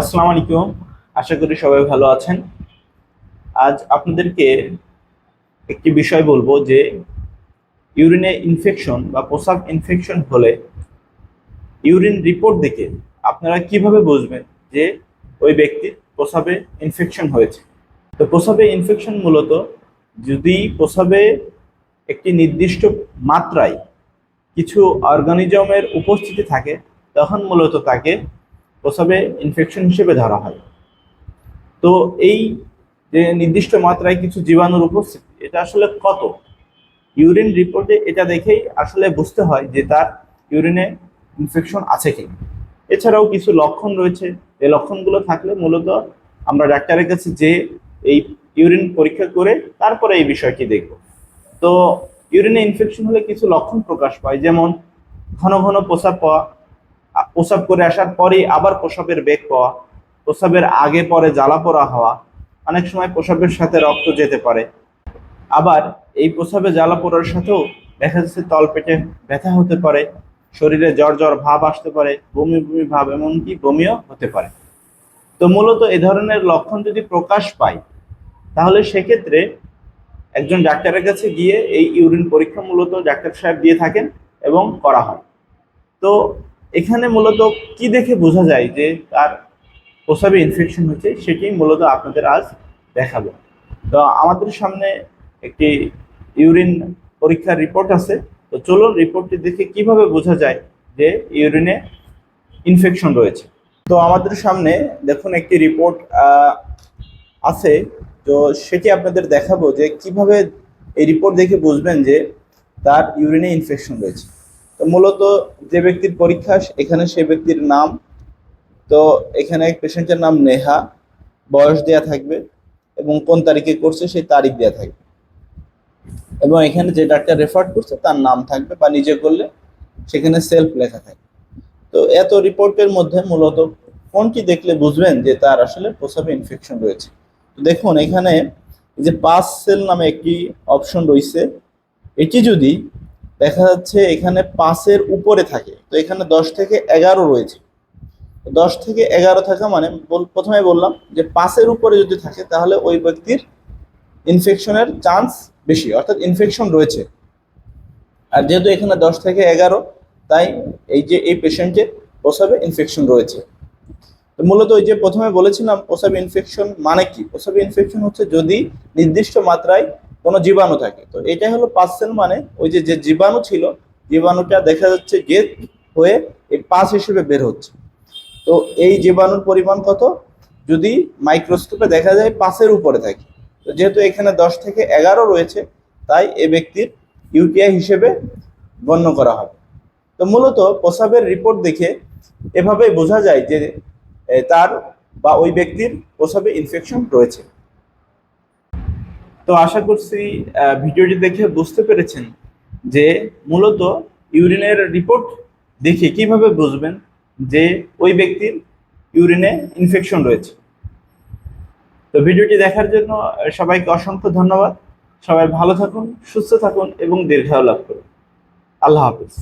আসসালামু আলাইকুম। আশা করি সবাই ভালো আছেন। আজ আপনাদেরকে একটি বিষয় বলব যে, ইউরিনে ইনফেকশন বা প্রসাব ইনফেকশন হলে ইউরিন রিপোর্ট দেখে আপনারা কীভাবে বুঝবেন যে ওই ব্যক্তির প্রসাবে ইনফেকশন হয়েছে? তো প্রসাবে ইনফেকশন মূলত যদি প্রসাবে একটি নির্দিষ্ট মাত্রায় কিছু অর্গানিজমের উপস্থিতি থাকে, তখন মূলত তাকে প্রসাবে ইনফেকশন হিসেবে ধরা হয়। তো এই যে নির্দিষ্ট মাত্রায় কিছু জীবাণুর উপস্থিতি এটা আসলে কত? ইউরিন রিপোর্টে এটা দেখেই আসলে বুঝতে হয় যে তার ইউরিনে ইনফেকশন আছে কি এছাড়াও কিছু লক্ষণ রয়েছে। এই লক্ষণগুলো থাকলে মূলত আমরা ডাক্তারের কাছে যে এই ইউরিন পরীক্ষা করে তারপরে এই বিষয়টি দেখব। তো ইউরিনে ইনফেকশন হলে কিছু লক্ষণ প্রকাশ পায়। যেমন ঘন ঘন প্রসাব পাওয়া প্রসাব করে আসার পরেই আবার প্রসাবের বেগ পাওয়া, প্রসাবের আগে পরে জ্বালা পোড়া হওয়া, অনেক সময় প্রসাবের সাথে রক্ত যেতে পারে। আবার এই প্রসাবে জ্বালা পোড়ার সাথেও দেখা যাচ্ছে তলপেটে ব্যথা হতে পারে, শরীরে জ্বর জ্বর ভাব আসতে পারে, বমি বমি ভাব, এমনকি বমিও হতে পারে। তো মূলত এ ধরনের লক্ষণ যদি প্রকাশ পায়, তাহলে সেক্ষেত্রে একজন ডাক্তারের কাছে গিয়ে এই ইউরিন পরীক্ষা মূলত ডাক্তার সাহেব দিয়ে থাকেন এবং করা হয়। তো এখানে মূলত কি দেখে বোঝা যায় যে তার প্রসাবে ইনফেকশন হচ্ছে, সেটি মূলত আপনাদের আজ দেখাবো। তো আমাদের সামনে একটি ইউরিন পরীক্ষার রিপোর্ট আছে। তো চলুন রিপোর্টটি দেখে কীভাবে বোঝা যায় যে ইউরিনে ইনফেকশন রয়েছে। তো আমাদের সামনে দেখুন একটি রিপোর্ট আছে। তো সেটি আপনাদের দেখাবো যে কীভাবে এই রিপোর্ট দেখে বুঝবেন যে তার ইউরিনে ইনফেকশন রয়েছে। মূলত যে ব্যক্তির পরীক্ষা, এখানে সে ব্যক্তির নাম। তো এখানে পেশেন্টের নাম নেহা। বয়স দেয়া থাকবে এবং কোন তারিখে করছে সেই তারিখ দেয়া থাকবে। এবং এখানে যে ডাক্তার রেফার করছে তার নাম থাকবে বা নিজে করলে সেখানে সেলফ লেখা থাকবে। তো এত রিপোর্টের মধ্যে মূলত কোনটি দেখলে বুঝবেন যে তার আসলে প্রসাবে ইনফেকশন রয়েছে? তো দেখুন, এখানে যে পাস সেল নামে একটি অপশন রয়েছে। এটি যদি দেখা যাচ্ছে এখানে পাঁচের উপরে থাকে। তো এখানে দশ থেকে এগারো রয়েছে। দশ থেকে এগারো থাকা মানে প্রথমে বললাম যে পাঁচের উপরে যদি থাকে তাহলে ওই ব্যক্তির ইনফেকশনের চান্স বেশি, অর্থাৎ ইনফেকশন রয়েছে। আর যেহেতু এখানে দশ থেকে এগারো, তাই এই যে এই পেশেন্টের প্রসাবে ইনফেকশন রয়েছে। তো মূলত ওই যে প্রথমে বলেছিলাম প্রসাব ইনফেকশন মানে কি? প্রসাব ইনফেকশন হচ্ছে যদি নির্দিষ্ট মাত্রায় কোনো জীবাণু থাকে। তো এটাই হলো পার্সেল মানে ওই যে যে জীবাণু ছিল, জীবাণুটা দেখা যাচ্ছে গেট হয়ে এই পাস হিসেবে বের হচ্ছে। তো এই জীবাণুর পরিমাণ কত? যদি মাইক্রোস্কোপে দেখা যায় পাঁচের উপরে থাকে। তো যেহেতু এখানে দশ থেকে এগারো রয়েছে, তাই এ ব্যক্তির ইউটিআই হিসেবে গণ্য করা হবে। তো মূলত প্রসাবের রিপোর্ট দেখে এভাবে বোঝা যায় যে তার বা ওই ব্যক্তির প্রসাবে ইনফেকশন রয়েছে। তো আশা করছি ভিডিওটি দেখে বুঝতে পেরেছেন যে মূলত ইউরিনের রিপোর্ট দেখে কীভাবে বুঝবেন যে ওই ব্যক্তির ইউরিনে ইনফেকশন রয়েছে। তো ভিডিওটি দেখার জন্য সবাইকে অসংখ্য ধন্যবাদ। সবাই ভালো থাকুন, সুস্থ থাকুন এবং দীর্ঘায়ু লাভ করুন। আল্লাহ হাফিজ।